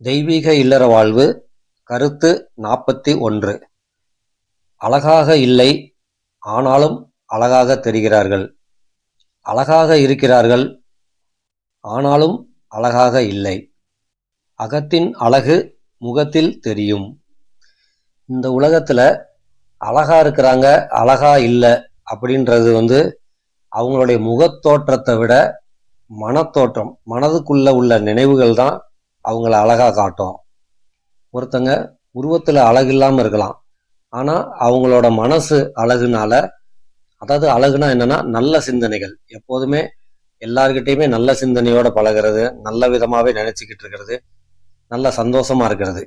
தெய்வீக இல்லற வாழ்வு கருத்து நாற்பத்தி ஒன்று. அழகாக இல்லை ஆனாலும் அழகாக தெரிகிறார்கள். அழகாக இருக்கிறார்கள் ஆனாலும் அழகாக இல்லை. அகத்தின் அழகு முகத்தில் தெரியும். இந்த உலகத்தில் அழகா இருக்கிறாங்க அழகா இல்லை அப்படின்றது வந்து அவங்களுடைய முகத்தோற்றத்தை விட மனத்தோற்றம் மனதுக்குள்ள உள்ள நினைவுகள் தான் அவங்கள அழகாக காட்டும். ஒருத்தங்க உருவத்தில் அழகு இல்லாமல் இருக்கலாம். ஆனால் அவங்களோட மனசு அழகுனால அதாவது அழகுனா என்னன்னா நல்ல சிந்தனைகள். எப்போதுமே எல்லார்கிட்டையுமே நல்ல சிந்தனையோட பழகிறது நல்ல விதமாகவே நினச்சிக்கிட்டு இருக்கிறது நல்ல சந்தோஷமாக இருக்கிறது.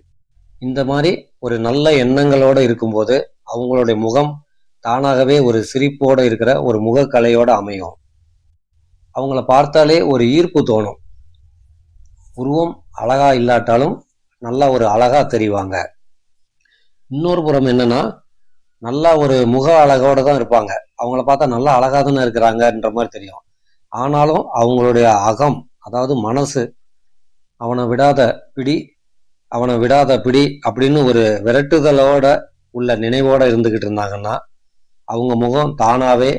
இந்த மாதிரி ஒரு நல்ல எண்ணங்களோட இருக்கும்போது அவங்களுடைய முகம் தானாகவே ஒரு சிரிப்போடு இருக்கிற ஒரு முகக்கலையோடு அமையும். அவங்கள பார்த்தாலே ஒரு ஈர்ப்பு தோணும். உருவம் அழகா இல்லாட்டாலும் நல்லா ஒரு அழகா தெரிவாங்க. இன்னொரு புறம் என்னன்னா நல்லா ஒரு முக அழகோட தான் இருப்பாங்க. அவங்கள பார்த்தா நல்லா அழகா தானே இருக்கிறாங்கன்ற மாதிரி தெரியும். ஆனாலும் அவங்களுடைய அகம் அதாவது மனசு அவனை விடாத பிடி அவனை விடாத பிடி அப்படின்னு ஒரு விரட்டுதலோட உள்ள நினைவோட இருந்துகிட்டு இருந்தாங்கன்னா அவங்க முகம் தானாவே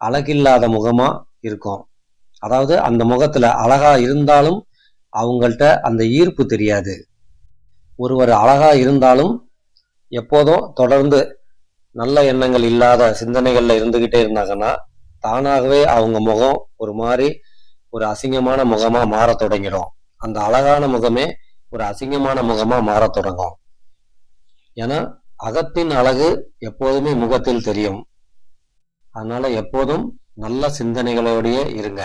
அழகில்லாத முகமா இருக்கும். அதாவது அந்த முகத்துல அழகா இருந்தாலும் அவங்கள்ட்ட அந்த ஈர்ப்பு தெரியாது. ஒருவர் அழகா இருந்தாலும் எப்போதும் தொடர்ந்து நல்ல எண்ணங்கள் இல்லாத சிந்தனைகள்ல இருந்துகிட்டே இருந்தாங்கன்னா தானாகவே அவங்க முகம் ஒரு மாதிரி ஒரு அசிங்கமான முகமா மாற தொடங்கிடும். அந்த அழகான முகமே ஒரு அசிங்கமான முகமா மாறத் தொடங்கும். ஏன்னா அகத்தின் அழகு எப்போதுமே முகத்தில் தெரியும். அதனால எப்போதும் நல்ல சிந்தனைகளோடயே இருங்க.